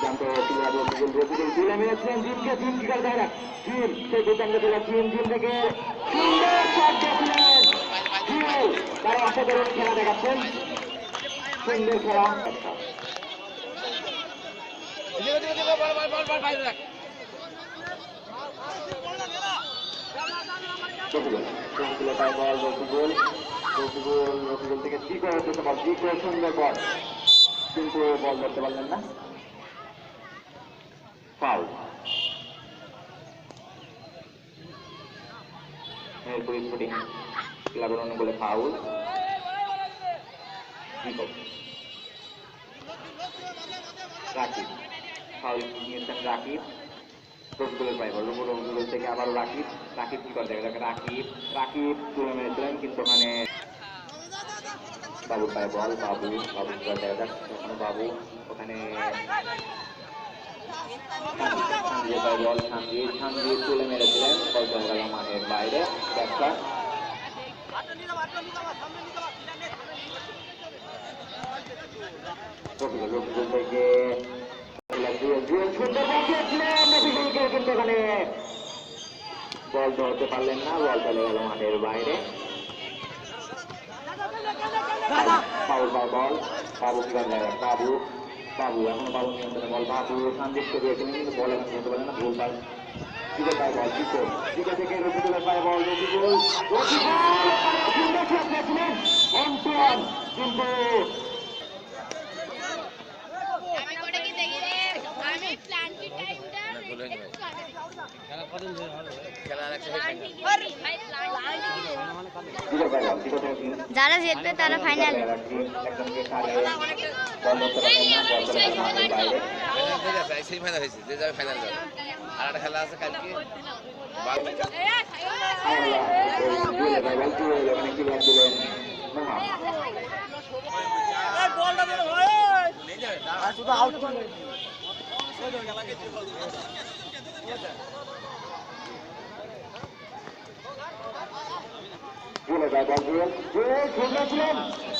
দুর্দান্ত তুলে মেরেছেন জিমকে করে বল কিন্তু বল ধরতে পারলেন না ফাউল এরপর স্পোর্টিং ক্লাবের অনুকূলে ফাউল। রাকিব। ফাউল নিয়েছেন রাকিব। রফিকুলের পাই বল রফিকুল রফিকুল থেকে আবারও রাকিব। রাকিব কি করে দেখা যাক রাকিব। রাকিব তুলে মেরেছিলেন, কিন্তু ওখানে বাবু পায় বল, বাবু বাবু কি করে দেখা যাক ওখানে বাবু ওখানে সামনে পায় বল সামনে সামনে তুলে মেরেছিলেন বল চলে গেল মাঠের বাইরে। থেকে সুন্দর বল কিন্তু ওখানে বল ধরতে পারলেন না বল চলে গেল মাঠের বাইরে। বাবু বাবু বল বাবু। বাবু এখনও বাবু নিয়ন্ত্রণে বল। বাবু সন্দিগ্ধ দিয়েছিলেন কিন্তু বল এখন নিতে পারে না দিকে পায়। বল দিকে দিকে থেকে রফিকুলের বল রফিকুল ওখানে কিন্তু রে? যারা জিতবে তারা ফাইনাল একজনকে কারে বল ধরতে পারলেন না বল চলে গেল মাঠের